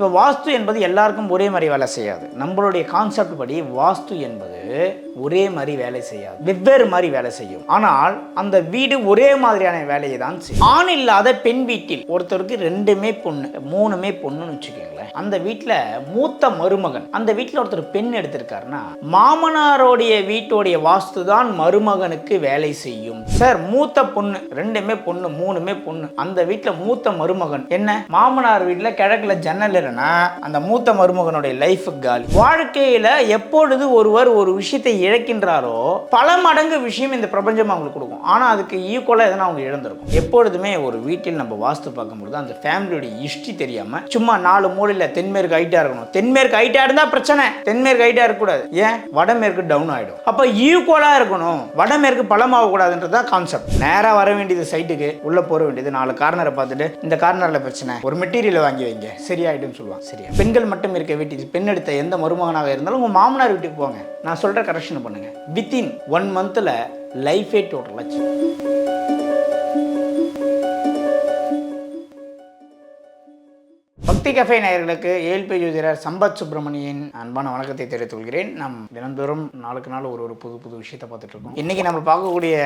இப்போ வாஸ்து என்பது எல்லாருக்கும் ஒரே மாதிரி வேலை செய்யாது. நம்மளுடைய கான்செப்ட் படி வாஸ்து என்பது ஒரே மாதிரி வேலை செய்யாது. வெவ்வேறு மாதிரி வேலை செய்யும். ஆனால் அந்த வீடு ஒரே மாதிரியான வேலையை தான் செய்யும். ஆண் இல்லாத பெண் வீட்டில் ஒருத்தருக்கு ரெண்டுமே பொண்ணு மூணுமே பொண்ணுன்னு வச்சுக்கோங்களேன். அந்த வீட்டில் மூத்த மருமகன் அந்த வீட்டில் ஒருத்தர் பெண் எடுத்திருக்காருன்னா மாமனாரோடைய வீட்டோடைய வாஸ்து தான் மருமகனுக்கு வேலை செய்யும். சார் மூத்த பொண்ணு ரெண்டுமே பொண்ணு மூணுமே பொண்ணு. அந்த வீட்டில் மூத்த மருமகன் என்ன? மாமனார் வீட்டில் கிழக்குல ஜன்னல் இல்லைன்னா அந்த மூத்த மருமகனுடைய லைஃப் காலி. வாழ்க்கையில எப்பொழுது ஒருவர் ஒரு விஷயத்தை இழக்கின்றாரோ பல மடங்கு விஷயம் இந்த பிரபஞ்சம் அவங்களுக்கு கொடுக்கும். ஆனால் அதுக்கு ஈக்குவலாக எதனா அவங்க இழந்திருக்கும். எப்பொழுதுமே ஒரு வீட்டில் நம்ம வாஸ்து பார்க்கும்போது அந்த ஃபேமிலியோட ஹிஸ்ட்ரி தெரியாமல் சும்மா நாலு மூலையில் தென்மேற்கு ஹைட்டாக இருக்கணும். தென்மேற்கு ஹைட்டாக இருந்தால் பிரச்சனை. தென்மேற்கு ஹைட்டாக இருக்கக்கூடாது ஏன்? வடமேற்கு டவுன் ஆகிடும் அப்போ ஈக்குவலாக இருக்கணும். வடமேற்கு பழமாக கூடாதுன்றதான் கான்செப்ட் நேராக வர வேண்டியது சைட்டுக்கு உள்ளே போற வேண்டியது நாலு கார்னரை பார்த்துட்டு இந்த கார்னரில் பிரச்சனை. ஒரு மெட்டீரியலை வாங்கி வைங்க. சரியாயிடும் சொல்லுவாங்க. சரியா. பெண்கள் மட்டும் இருக்க வீட்டில் பெண் எடுத்த எந்த மருமகனாக இருந்தாலும் உங்கள் மாமனார் வீட்டுக்கு போங்க. நான் சொல்கிற கரெக்ஷன் பண்ணுங்க. வித்தின் ஒன் மந்தில் லைஃபே டோட்டல் ஆச்சு. பக்தி கஃபே நேயர்களுக்கு ஏழ்பி ஜோதிடர் சம்பத் சுப்பிரமணியின் அன்பான வணக்கத்தை தெரிவித்துக் கொள்கிறேன் நாம் தினந்தோறும் நாளுக்கு நாள் ஒரு ஒரு புது புது விஷயத்தை பார்த்துட்டு இருக்கோம். இன்னைக்கு நம்ம பார்க்கக்கூடிய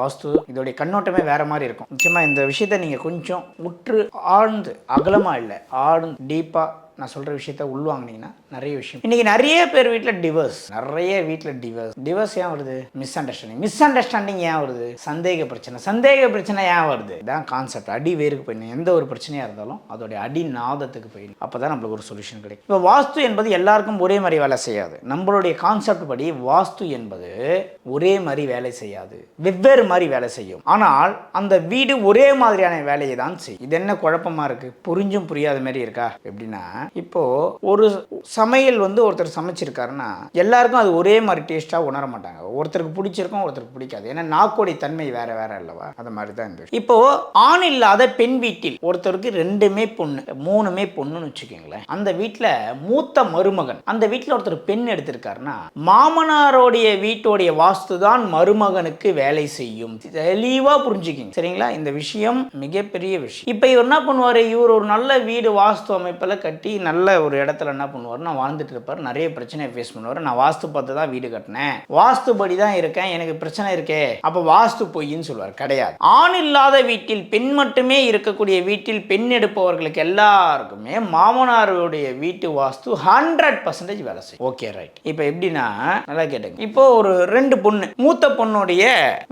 வாஸ்து இதோடைய கண்ணோட்டமே வேற மாதிரி இருக்கும். நிச்சயமா இந்த விஷயத்தை நீங்க கொஞ்சம் உற்று ஆழ்ந்து அகலமா இல்லை ஆழ்ந்து டீப்பா நான் சொல்ற விஷயத்த உள்வாங்கினீங்கன்னா நிறைய விஷயம். இன்னைக்கு நிறைய பேர் வீட்டில் டிவர்ஸ் நிறைய வீட்டில் டிவர்ஸ் டிவர்ஸ் ஏன் வருது? மிஸ் அண்டர்ஸ்டாண்டிங் மிஸ் அண்டர்ஸ்டாண்டிங் ஏன் வருது? சந்தேக பிரச்சனை. சந்தேக பிரச்சனை ஏன் வருது? இதான் கான்செப்ட் அடி வேருக்கு போயிடணும் எந்த ஒரு பிரச்சனையாக இருந்தாலும் அதோடைய அடி நாதத்துக்கு போயிடணும் அப்போ தான் நம்மளுக்கு ஒரு சொல்யூஷன் கிடைக்கும். இப்போ வாஸ்து என்பது எல்லாருக்கும் ஒரே மாதிரி வேலை செய்யாது. நம்மளுடைய கான்செப்ட் படி வாஸ்து என்பது ஒரே மாதிரி வேலை செய்யாது. வெவ்வேறு மாதிரி வேலை செய்யும். ஆனால் அந்த வீடு ஒரே மாதிரியான வேலையை தான் செய்யும். இது என்ன குழப்பமா இருக்கு? புரிஞ்சும் புரியாத மாதிரி இருக்கா? எப்படின்னா இப்போ ஒரு சமையல் வந்து ஒருத்தர் சமைச்சிருக்காருன்னா எல்லாருக்கும் அது ஒரே மாதிரி டேஸ்ட்டாக உணர மாட்டாங்க. ஒருத்தருக்கு பிடிச்சிருக்கும் ஒருத்தருக்கு பிடிக்காது. ஏன்னா நாக்கோடைய தன்மை வேற வேற அல்லவா? அந்த மாதிரி தான் இந்த இப்போது இப்போ ஆண் இல்லாத பெண் வீட்டில் ஒருத்தருக்கு ரெண்டுமே பொண்ணு மூணுமே பொண்ணுன்னு வச்சுக்கோங்களேன். அந்த வீட்டில் மூத்த மருமகன் அந்த வீட்டில் ஒருத்தர் பெண் எடுத்திருக்காருன்னா மாமனாரோடைய வீட்டோடைய வாஸ்து தான் மருமகனுக்கு வேலை செய்யும். தெளிவா புரிஞ்சுக்கிங்க. சரிங்களா? இந்த விஷயம் மிகப்பெரிய விஷயம். இப்போ இவர் என்ன பண்ணுவார்? இவர் ஒரு நல்ல வீடு வாஸ்து அமைப்பில் கட்டி நல்ல ஒரு இடத்துல என்ன பண்ணுவார் நான் வாழ்ந்துட்டு இருப்பார். நிறைய பிரச்சனையை ஃபேஸ் பண்ணுவார். நான் வாஸ்து பார்த்து தான் வீடு கட்டினேன். வாஸ்துபடி தான் இருக்கேன். எனக்கு பிரச்சனை இருக்கே. அப்போ வாஸ்து பொய்ன்னு சொல்லுவார். கிடையாது. ஆண் இல்லாத வீட்டில் பெண் மட்டுமே இருக்கக்கூடிய வீட்டில் பெண் எடுப்பவர்களுக்கு எல்லாருக்குமே மாமனாருடைய வீட்டு வாஸ்து ஹண்ட்ரட் பர்சன்டேஜ் வேலை செய்யும். ஓகே ரைட் இப்போ எப்படின்னா நல்லா கேட்டுங்க. இப்போ ஒரு ரெண்டு பொண்ணு மூத்த பொண்ணுடைய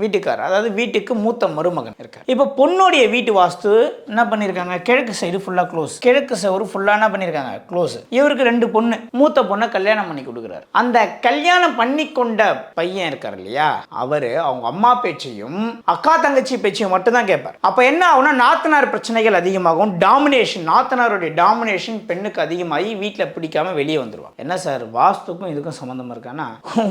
வீட்டுக்கார் அதாவது வீட்டுக்கு மூத்த மருமகன் இருக்கார். இப்போ பொண்ணுடைய வீட்டு வாஸ்து என்ன பண்ணியிருக்காங்க கிழக்கு சைடு ஃபுல்லாக க்ளோஸ் கிழக்கு சைடு ஃபுல்லாக என்ன பண்ணியிருக்காங்க க்ளோஸ் இவருக்கு ரெண்டு பொண்ணு. மூத்த பொண்ணை கல்யாணம் பண்ணி கொடுக்குறாரு. அந்த கல்யாணம் பண்ணி கொண்ட பையன் இருக்கார் இல்லையா? அவரு அவங்க அம்மா பேச்சையும் அக்கா தங்கச்சி பேச்சையும் மட்டும் தான் கேட்பார். அப்போ என்ன ஆகும்னா நாத்தனார் பிரச்சனைகள் அதிகமாகும். டாமினேஷன் நாத்தனாருடைய டாமினேஷன் பெண்ணுக்கு அதிகமாகி வீட்டில் பிடிக்காம வெளியே வந்துருவாங்க. என்ன சார் வாஸ்துக்கும் இதுக்கும் சம்மந்தம் இருக்கானா?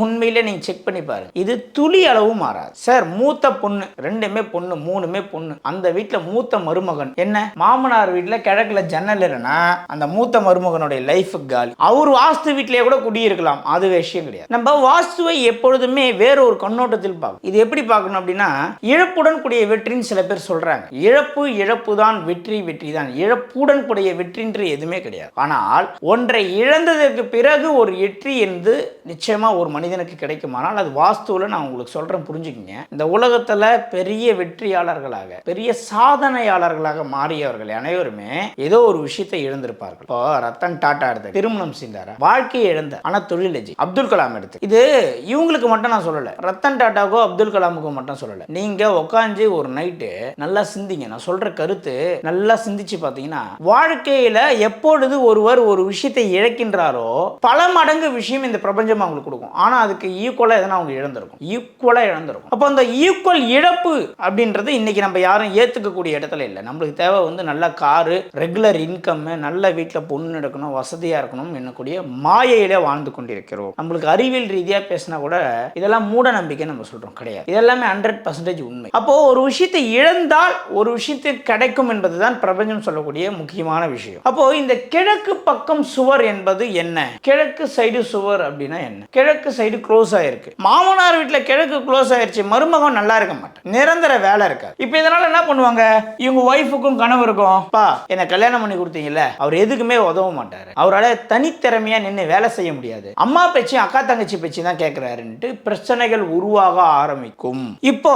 உண்மையிலே நீங்கள் செக் பண்ணி பாருங்க. இது துளி அளவும் மாறாது. சார் மூத்த பொண்ணு ரெண்டுமே பொண்ணு மூணுமே பொண்ணு. அந்த வீட்டில் மூத்த மருமகன் என்ன? மாமனார் வீட்டில் கிழக்குல ஜன்னல் இல்லைன்னா அந்த மூத்த மூத்த மருமகனுடைய லைஃப் காலி. அவர் வாஸ்து வீட்டிலேயே கூட குடியிருக்கலாம். அது விஷயம் கிடையாது. நம்ம வாஸ்துவை எப்பொழுதுமே வேற ஒரு கண்ணோட்டத்தில் பார்க்கணும். இது எப்படி பார்க்கணும் அப்படின்னா இழப்புடன் கூடிய வெற்றின்னு சில பேர் சொல்றாங்க. இழப்பு இழப்பு தான் வெற்றி வெற்றி தான் இழப்புடன் கூடிய வெற்றின்று எதுவுமே கிடையாது. ஆனால் ஒன்றை இழந்ததற்கு பிறகு ஒரு வெற்றி என்று நிச்சயமா ஒரு மனிதனுக்கு கிடைக்குமானால் அது வாஸ்துவில் நான் உங்களுக்கு சொல்றேன் புரிஞ்சுக்கங்க. இந்த உலகத்துல பெரிய வெற்றியாளர்களாக பெரிய சாதனையாளர்களாக மாறியவர்கள் அனைவருமே ஏதோ ஒரு விஷயத்தை இழந்திருப்பார்கள். அப்போ ரத்தன் டாட்டா எடுத்து திருமணம் செய்தார்? வாழ்க்கையை இழந்த ஆனா தொழில் அப்துல் கலாம் எடுத்து. இது இவங்களுக்கு மட்டும் நான் சொல்லல. ரத்தன் டாட்டாக்கோ அப்துல் கலாமுக்கோ மட்டும் சொல்லல. நீங்க உட்காந்து ஒரு நைட்டு நல்லா சிந்திங்க. நான் சொல்ற கருத்து நல்லா சிந்திச்சு பார்த்தீங்கன்னா வாழ்க்கையில எப்பொழுது ஒருவர் ஒரு விஷயத்தை இழக்கின்றாரோ பல மடங்கு விஷயம் இந்த பிரபஞ்சம் அவங்களுக்கு கொடுக்கும். ஆனா அதுக்கு ஈக்குவலா எதனா அவங்க இழந்திருக்கும். ஈக்குவலா இழந்திருக்கும். அப்போ அந்த ஈக்குவல் இழப்பு அப்படின்றது இன்னைக்கு நம்ம யாரும் ஏத்துக்கக்கூடிய இடத்துல இல்லை. நம்மளுக்கு தேவை வந்து நல்ல காரு ரெகுலர் இன்கம் நல்ல வீட்டில் பொண்ணு எடுக்கணும் வசதியா இருக்கணும் என்னக்கூடிய மாயையில வாழ்ந்து கொண்டிருக்கிறோம். நம்மளுக்கு அறிவியல் ரீதியா பேசினா கூட இதெல்லாம் மூட நம்பிக்கை நம்ம சொல்றோம். கிடையாது. இதெல்லாமே ஹண்ட்ரட் பர்சன்டேஜ் உண்மை. அப்போ ஒரு விஷயத்தை இழந்தால் ஒரு விஷயத்தை கிடைக்கும் என்பதுதான் பிரபஞ்சம் சொல்லக்கூடிய முக்கியமான விஷயம். அப்போ இந்த கிழக்கு பக்கம் சுவர் என்பது என்ன? கிழக்கு சைடு சுவர் அப்படின்னா என்ன? கிழக்கு சைடு க்ளோஸ் ஆயிருக்கு. மாமனார் வீட்டில் கிழக்கு க்ளோஸ் ஆயிருச்சு. மருமகன் நல்லா இருக்க மாட்டேன் நிரந்தர வேலை இருக்காது. இப்போ இதனால என்ன பண்ணுவாங்க? இவங்க ஒய்ஃபுக்கும் கணவருக்கும் பா என்னை கல்யாணம் பண்ணி கொடுத்தீங்கல்ல? அவர் எதுக்குமே உதவ மாட்டார். அவரால் தனித்திறமையாக நின்று வேலை செய்ய முடியாது. அம்மா பேச்சு அக்கா தங்கச்சி பேச்சு தான் கேட்குறாருன்ட்டு பிரச்சனைகள் உருவாக ஆரம்பிக்கும். இப்போ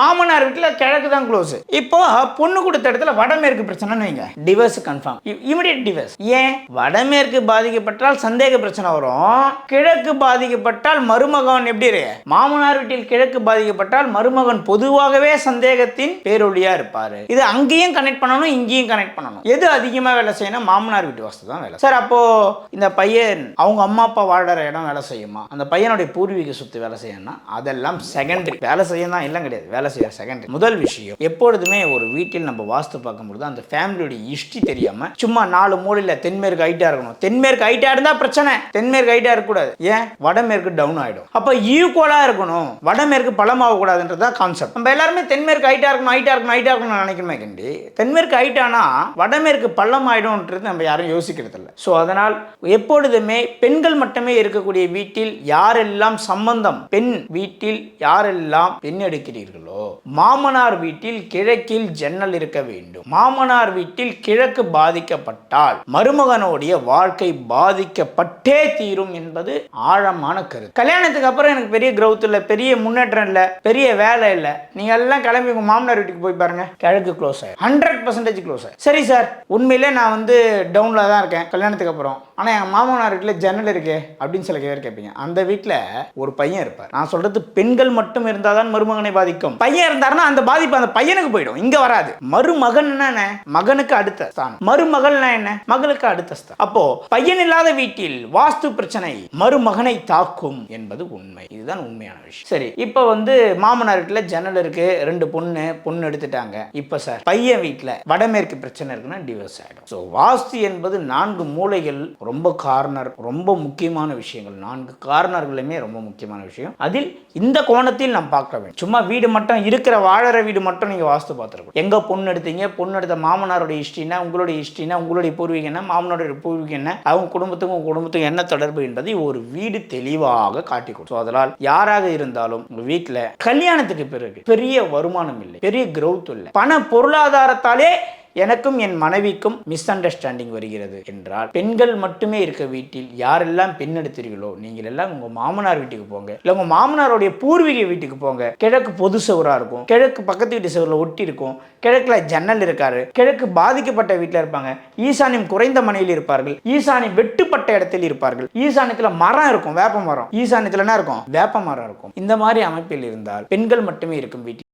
மாமனார் வீட்டில் கிழக்கு தான் க்ளோஸ் இப்போ பொண்ணு கொடுத்த இடத்துல வடமேற்கு பிரச்சனைன்னு வைங்க. டிவர்ஸ் கன்ஃபார்ம் இமிடியட் டிவர்ஸ் ஏன்? வடமேற்கு பாதிக்கப்பட்டால் சந்தேக பிரச்சனை வரும். கிழக்கு பாதிக்கப்பட்டால் மருமகன் எப்படி இரு? மாமனார் வீட்டில் கிழக்கு பாதிக்கப்பட்டால் மருமகன் பொதுவாகவே சந்தேகத்தின் பேரொழியா இருப்பாரு. இது அங்கேயும் கனெக்ட் பண்ணணும் இங்கேயும் கனெக்ட் பண்ணணும். எது அதிகமாக வேலை செய்யணும்? மாமனார் வீட்டு வாஸ்து தான் வேலை சார் அப்போது இந்த பையன் அவங்க அம்மா அப்பா வாழ்கிற இடம் வேலை செய்யுமா? அந்த பையனுடைய பூர்வீக சொத்து வேலை செய்யணும்னா அதெல்லாம் செகண்டரி வேலை செய்ய தான் இல்லை கிடையாது. வேலை செய்ய செகண்டரி முதல் விஷயம் எப்பொழுதுமே ஒரு வீட்டில் நம்ம வாஸ்து பார்க்கும்பொழுது அந்த ஃபேமிலியோட ஹிஸ்ட்ரி தெரியாம சும்மா நாலு மூலையில் தென்மேற்கு ஹைட்டா இருக்கணும். தென்மேற்கு ஹைட்டா இருந்தால் பிரச்சனை. தென்மேற்கு ஹைட்டா இருக்கக்கூடாது ஏன்? வடமேற்கு டவுன் ஆயிடும். அப்போ ஈக்குவலா இருக்கணும். வடமேற்கு பழமாக கூடாதுன்றது தான் கான்செப்ட் நம்ம எல்லாருமே தென்மேற்கு ஹைட்டா இருக்கணும் ஹைட்டா இருக்கணும் ஹைட்டா இருக்கணும்னு நினைக்கணுமே கண்டி தென்மேற்கு ஹைட்டானா வடமேற்கு பள்ளம் ஆகிடும்ன்றது நம்ம யாரும் யோசிக்கிறது இல்லை ஸோ அதனால் எப்பொழுதுமே பெண்கள் மட்டுமே இருக்கக்கூடிய வீட்டில் யாரெல்லாம் சம்பந்தம் பெண் வீட்டில் யாரெல்லாம் பெண் எடுக்கிறீர்களோ மாமனார் வீட்டில் கிழக்கில் ஜன்னல் இருக்க வேண்டும். மாமனார் வீட்டில் கிழக்கு பாதிக்கப்பட்டால் மருமகனுடைய வாழ்க்கை பாதிக்கப்பட்டே தீரும் என்பது ஆழமான கருத்து. கல்யாணத்துக்கு அப்புறம் எனக்கு பெரிய கிரௌத் இல்லை பெரிய முன்னேற்றம் இல்லை பெரிய வேலை இல்லை. நீங்க எல்லாம் கிளம்பி உங்க மாமனார் வீட்டுக்கு போய் பாருங்க. கிழக்கு க்ளோஸ் ஆகும் ஹண்ட்ரட் பர்சன்டேஜ் க்ளோஸ் ஆயிடும் சரி சார் உண்மையிலே நான் வந்து டவுன் டவுனில் தான் இருக்கேன் கல்யாணத்துக்கு அப்புறம். ஆனால் எங்கள் மாமனார் வீட்டில் ஜன்னல் இருக்கே அப்படின்னு சில பேர் கேட்பீங்க. அந்த வீட்டில் ஒரு பையன் இருப்பார். நான் சொல்றது பெண்கள் மட்டும் இருந்தால் தான் மருமகனை பாதிக்கும். பையன் இருந்தாருன்னா அந்த பாதிப்பு அந்த பையனுக்கு போயிடும். இங்கே வராது. மருமகன் என்ன மகனுக்கு அடுத்த ஸ்தானம். மருமகள்னா என்ன? மகளுக்கு அடுத்த ஸ்தானம். அப்போ பையன் இல்லாத வீட்டில் வாஸ்து பிரச்சனை மருமகனை தாக்கும் என்பது உண்மை. இதுதான் உண்மையான விஷயம். சரி இப்போ வந்து மாமனார் வீட்டில் ஜன்னல் இருக்கு ரெண்டு பொண்ணு பொண்ணு எடுத்துட்டாங்க. இப்போ சார் பையன் வீட்டில் வடமேற்கு பிரச்சனை இருக்குன்னா டிவோர்ஸ் ஆகிடும் ஸோ வாஸ்து என்பது என்பது நான்கு மூலைகள் ரொம்ப கார்னர் ரொம்ப முக்கியமான விஷயங்கள். நான்கு கார்னர்களுமே ரொம்ப முக்கியமான விஷயம். அதில் இந்த கோணத்தில் நாம் பார்க்க வேண்டும். சும்மா வீடு மட்டும் இருக்கிற வாழற வீடு மட்டும் நீங்கள் வாஸ்து பார்த்துருக்கோம் எங்கே பொண்ணு எடுத்தீங்க? பொண்ணு எடுத்த மாமனாரோட ஹிஸ்ட்ரினா உங்களுடைய ஹிஸ்ட்ரினா உங்களுடைய பூர்வீகம் என்ன? மாமனாரோட பூர்வீகம் என்ன? அவங்க குடும்பத்துக்கும் உங்க குடும்பத்துக்கும் என்ன தொடர்பு என்பதை ஒரு வீடு தெளிவாக காட்டி கொடுக்கும் ஸோ அதனால் யாராக இருந்தாலும் உங்கள் வீட்டில் கல்யாணத்துக்கு பிறகு பெரிய வருமானம் இல்லை பெரிய கிரௌத் இல்லை. பண பொருளாதாரத்தாலே எனக்கும் என் மனைவிக்கும் மிஸ் அண்டர்ஸ்டாண்டிங் வருகிறது என்றால் பெண்கள் மட்டுமே இருக்க வீட்டில் யாரெல்லாம் பெண் எடுத்தீர்களோ நீங்கள் எல்லாம் உங்க மாமனார் வீட்டுக்கு போங்க. இல்லை உங்க மாமனாருடைய பூர்வீக வீட்டுக்கு போங்க. கிழக்கு பொது சுவராக இருக்கும். கிழக்கு பக்கத்து வீட்டு சுவரில் ஒட்டி இருக்கும். கிழக்குல ஜன்னல் இருக்காரு கிழக்கு பாதிக்கப்பட்ட வீட்டில் இருப்பாங்க. ஈசானியம் குறைந்த மனையில் இருப்பார்கள். ஈசானியம் வெட்டுப்பட்ட இடத்தில் இருப்பார்கள். ஈசானியத்தில் மரம் இருக்கும். வேப்ப மரம். ஈசானியத்தில் என்ன இருக்கும்? வேப்ப மரம் இருக்கும். இந்த மாதிரி அமைப்பில் இருந்தால் பெண்கள் மட்டுமே இருக்கும் வீட்டில்.